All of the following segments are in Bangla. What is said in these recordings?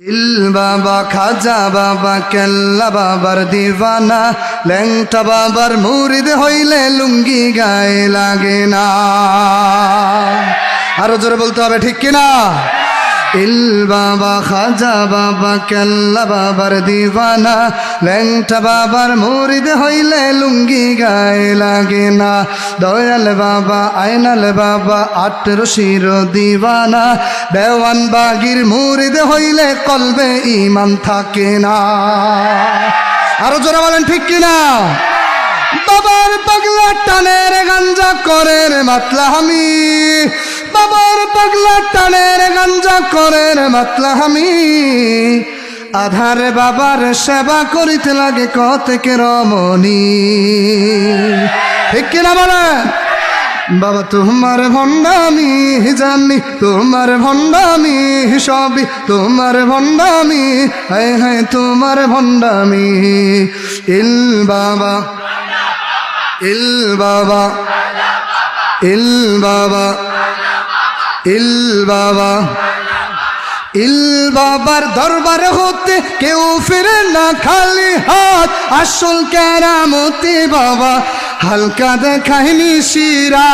ইল বাবা, খাজা বাবা, কেল্লা বাবার দিবানা ল্যাংটা বাবার মুরিদ হইলে লুঙ্গি গায়ে লাগে না। আরও জোরে বলতে হবে, ঠিক কিনা? ইল বাবা খাজা বাবা কেল্লা বাবার দিবানা ল্যাংটা বাবার মুরিদ হইলে লুঙ্গি গায়ে লাগে না। দয়াল বাবা, আয়নাল বাবা, আটের শির দিবানা দেওয়ান বাগির মুরিদ হইলে কলবে ইমান থাকে না। আরও জোরে বলেন, ঠিক কিনা? বাবার পাগলা টানের গাঞ্জা করে রে মাতলা আমি বাবার পাগলা টানের গাঞ্জা করে রে মাতলা আমি আধারে বাবার সেবা করিতে লাগে কতকে রমণী। ঠিক কিনা বলে? বাবা তোমার ভণ্ডামি, জানি তোমার ভণ্ডামি, সবই তোমার ভণ্ডামি। হায় হায় তোমার ভণ্ডামি। ইল বাবা ইল বাবা ইল বাবা ইল বাবা ইল বাবার দরবার হতে কেউ ফিরে না খালি হাত। আসল কেরামতি বাবা, হালকা দেখায়নি শিরা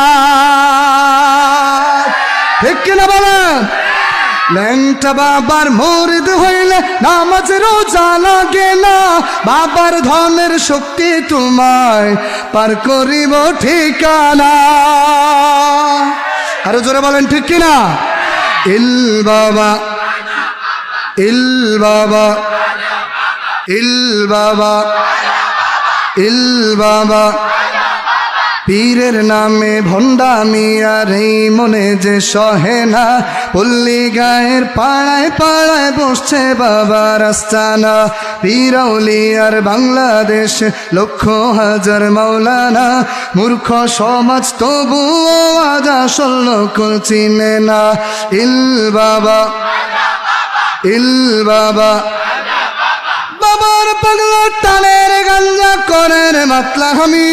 ঠিক কিনা বলেন? ল্যাংটা বাবার মরিদ হইলে নামাজ রোজা লাগে না। বাবার ধনের শক্তি তোমায় পার করিব ঠিকানা। আরও জোরে বলেন, ঠিক কিনা? ইল বাবা ইল বাবা ইল বাবা ইল বাবা। পীরের নামে ভণ্ডামি, আর এই মনে যে সহে না, পল্লী গায়ের পাড়ায় পাড়ায় বসছে বাবার আস্তানা পীরাউলি আর বাংলাদেশ, লক্ষ হাজার মাওলানা, মূর্খ সমাজ তবুও আজ আসল লোক চিনে না। ইল বাবা ইল বাবা। বাবার পাগলা টানের গাঞ্জা করেন মাতলা বাবার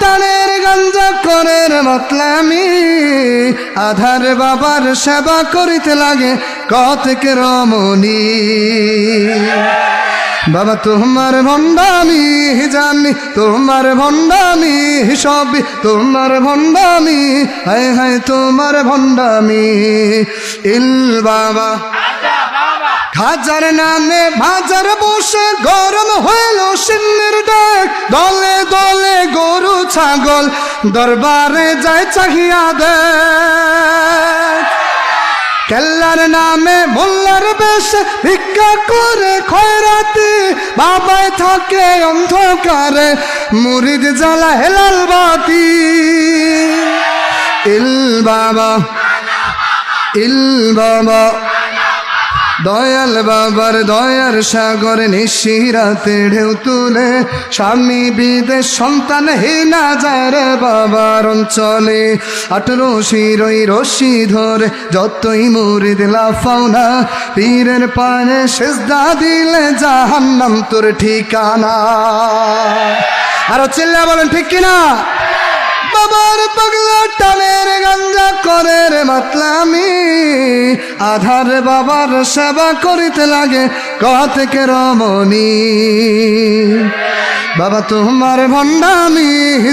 টানের গাঞ্জা করেন মাতলা আমি। আধার বাবার সেবা করিতে লাগে কতকে রমণী। বাবা, তোমার ভণ্ডামি জানি, তোমার ভণ্ডামি সবই তোমার ভণ্ডামি, হায় হায় তোমার ভণ্ডামি। ইল বাবা, খাজার নামে ভাজার বসে গরম হইল সিন্নের ডাক। দলে ছাগল দরবারে যায় চাহিয়া দে। কেল্লার নামে মোল্লার বেশ ভিক্ষা করে খয়রাতি। বাবায় থাকে অন্ধকারে, মুরিদ জ্বালা হেলাল বাতি। ইল বাবা ইল বাবা। দয়াল বাবার দয়ার সাগর নিশিরাতে ঢেউ তুলে, স্বামী বিদেশ সন্তান হিনা যায় বাবার অঞ্চলে। আঠেরো শিরই রশি ধরে, যতই মুরিদ লাফাও না, পীরের পানে সেজদা দিলে জাহান্নাম তোর ঠিকানা। আরও চিল্লা বলেন, ঠিক কিনা? বাবার পাগলা টানের গাঞ্জা করে রে মাতলামি। আধার বাবার সেবা করিতে লাগে কতকে রমণী বাবা, তোমার ভণ্ডামি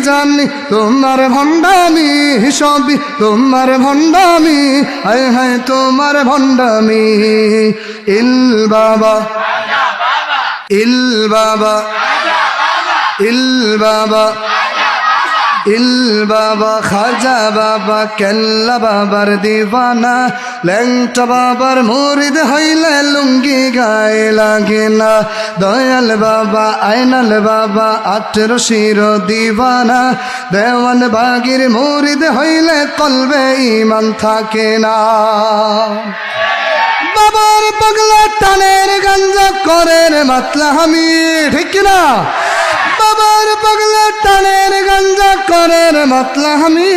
জানি, তোমার ভণ্ডামি সবই তোমার ভণ্ডামি। হায় হায়, তোমার ভণ্ডামি। ইল বাবা ইল বাবা ইল বাবা। ইল বাবা, খাজা বাবা, কেল্লা বাবার দিবানা ল্যাংটা বাবার মুরিদ হইলে লুঙ্গি গায়ে লাগে না। দয়াল বাবা আয়নাল বাবা আঠেরো শির দিবানা দেওয়ান বাগির মুরিদ হইলে কলবে ইমান থাকে না। বাবার পাগলা টানের গাঞ্জা করেন মাতলা আমি ঠিক না পাগলা টানের গাঞ্জা করেন মাতলা আমি।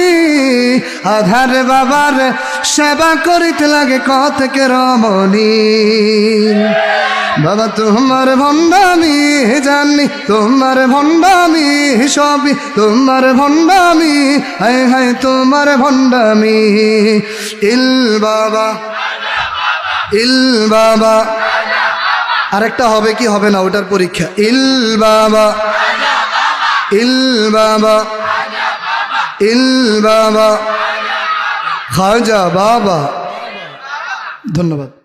আধার বাবার সেবা করিতে লাগে কতকে রমণী। বাবা, তোমার ভণ্ডামি জানি, তোমার ভণ্ডামি সবই তোমার ভণ্ডামি। হায় হায়, তোমার ভণ্ডামি। ইল বাবা ইল বাবা। আরেকটা হবে কি? হবে না, ওটার পরীক্ষা। ইল বাবা। ইল বাবা ইল বাবা খাজা বাবা। ধন্যবাদ।